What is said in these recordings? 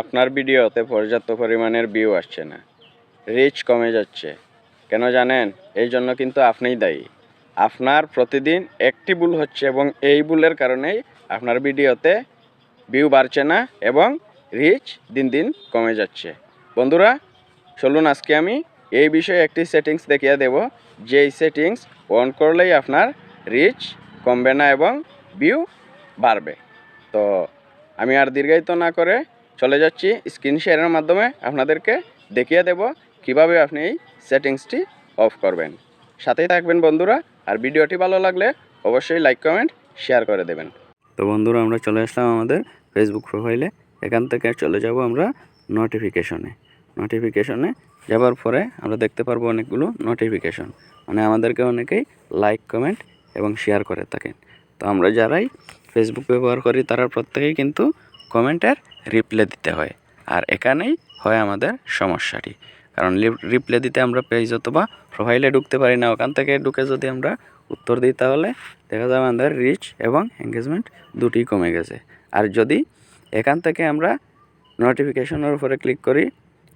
আপনার ভিডিওতে পর্যাপ্ত পরিমাণের ভিউ আসছে না। রিচ কমে যাচ্ছে। কেন জানেন? এই জন্য কিন্তু আপনিই দায়ী। আপনার প্রতিদিন একটি ভুল হচ্ছে এবং এই ভুলের কারণেই আপনার ভিডিওতে ভিউ বাড়ছে না এবং রিচ দিন দিন কমে যাচ্ছে। বন্ধুরা, চলুন আজকে আমি এই বিষয়ে একটি সেটিংস দেখিয়ে দেব। যেই সেটিংস অন করলেই আপনার রিচ কমবে না এবং ভিউ বাড়বে। তো আমি আর দীর্ঘায়িত না করে চলে যাচ্ছি স্ক্রিন শেয়ারের মাধ্যমে আপনাদেরকে দেখিয়ে দেব কীভাবে আপনি এই সেটিংসটি অফ করবেন। সাথেই থাকবেন বন্ধুরা, আর ভিডিওটি ভালো লাগলে অবশ্যই লাইক, কমেন্ট, শেয়ার করে দেবেন। তো বন্ধুরা, আমরা চলে আসলাম আমাদের ফেসবুক প্রোফাইলে এখান থেকে চলে যাব আমরা নোটিফিকেশনে নোটিফিকেশনে যাবার পরে আমরা দেখতে পারব অনেকগুলো নোটিফিকেশন মানে আমাদেরকে অনেকেই লাইক, কমেন্ট এবং শেয়ার করে থাকেন। তো আমরা যারাই ফেসবুক ব্যবহার করি, তারা প্রত্যেকেই কিন্তু কমেন্টের রিপ্লাই দিতে হয়। আর এখানেই হয় আমাদের সমস্যাটি। কারণ রিপ্লে দিতে আমরা পেজ অথবা প্রোফাইলে ঢুকতে পারি না। ওখান থেকে ঢুকে যদি আমরা উত্তর দিই, তাহলে দেখা যাবে আমাদের রিচ এবং এঙ্গেজমেন্ট দুটি কমে গেছে। আর যদি এখান থেকে আমরা নোটিফিকেশনের উপরে ক্লিক করি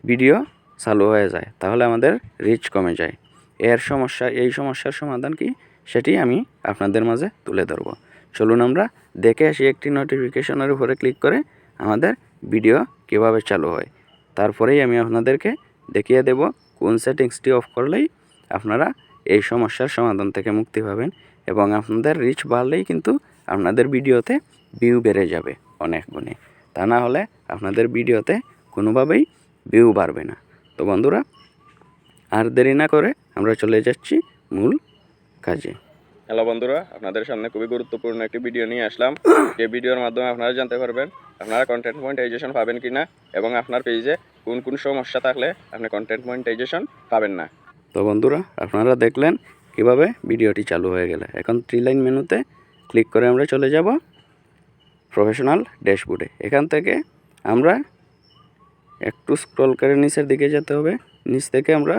ভিডিও চালু হয়ে যায়, তাহলে আমাদের রিচ কমে যায়। এর সমস্যা, এই সমস্যার সমাধান কি? সেটি আমি আপনাদের মাঝে তুলে ধরবো। চলুন আমরা দেখে আসি একটি নোটিফিকেশনের উপরে ক্লিক করে আমাদের ভিডিও কীভাবে চালু হয়। তারপরেই আমি আপনাদেরকে দেখিয়ে দেব কোন সেটিংসটি অফ করলেই আপনারা এই সমস্যার সমাধান থেকে মুক্তি পাবেন এবং আপনাদের রিচ বাড়লেই কিন্তু আপনাদের ভিডিওতে ভিউ বেড়ে যাবে অনেক গুণে। তা না হলে আপনাদের ভিডিওতে কোনোভাবেই ভিউ বাড়বে না। তো বন্ধুরা আর দেরি না করে আমরা চলে যাচ্ছি মূল কাজে। হ্যালো বন্ধুরা আপনাদের সামনে খুবই গুরুত্বপূর্ণ একটি ভিডিও নিয়ে আসলাম। যে ভিডিওর মাধ্যমে আপনারা জানতে পারবেন আপনারা কন্টেন্ট মনিটাইজেশন পাবেন কি না এবং আপনার পেজে কোন কোন সমস্যা থাকলে আপনি কন্টেন্ট মনিটাইজেশন পাবেন না। তো বন্ধুরা, আপনারা দেখলেন কীভাবে ভিডিওটি চালু হয়ে গেলে। এখন থ্রি লাইন মেনুতে ক্লিক করে আমরা চলে যাব প্রফেশনাল ড্যাশবোর্ডে এখান থেকে আমরা একটু স্ক্রল করে নিচের দিকে যেতে হবে। নিচ থেকে আমরা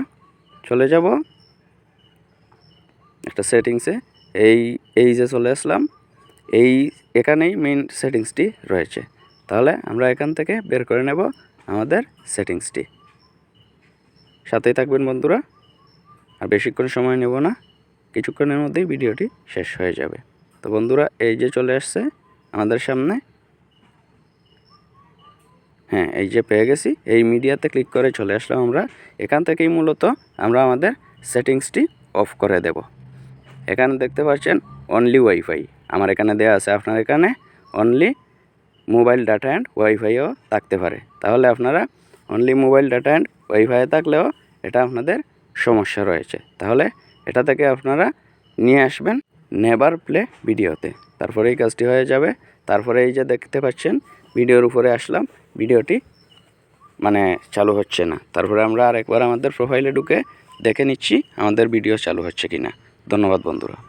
চলে যাব একটা সেটিংসে এই এই যে চলে আসলাম, এই এখানেই মেইন সেটিংসটি রয়েছে। তাহলে আমরা এখান থেকে বের করে নেব আমাদের সেটিংসটি। সাথেই থাকবেন বন্ধুরা। আর বেশিক্ষণ সময় নেব না। কিছুক্ষণের মধ্যেই ভিডিওটি শেষ হয়ে যাবে। তো বন্ধুরা, এই যে চলে আসছে আমাদের সামনে। হ্যাঁ এই যে পেয়ে গেছি। এই মিডিয়াতে ক্লিক করে চলে আসলাম আমরা। এখান থেকেই মূলত আমরা আমাদের সেটিংসটি অফ করে দেব। এখানে দেখতে পাচ্ছেন অনলি ওয়াইফাই আমার এখানে দেওয়া আছে, আপনার এখানে অনলি মোবাইল ডাটা অ্যান্ড ওয়াইফাইও থাকতে পারে। তাহলে আপনারা only mobile data and wifi থাকলেও এটা আপনাদের সমস্যা রয়েছে। তাহলে এটা থেকে আপনারা নিয়ে আসবেন নেবার প্লে ভিডিওতে। তারপরে এই কাজটি হয়ে যাবে। তারপরে এই যে দেখতে পাচ্ছেন, ভিডিওর উপরে আসলাম। ভিডিওটি মানে চালু হচ্ছে না। তারপরে আমরা আরেকবার আমাদের প্রোফাইলে ঢুকে দেখে নিচ্ছি আমাদের ভিডিও চালু হচ্ছে কি না ধন্যবাদ বন্ধুরা।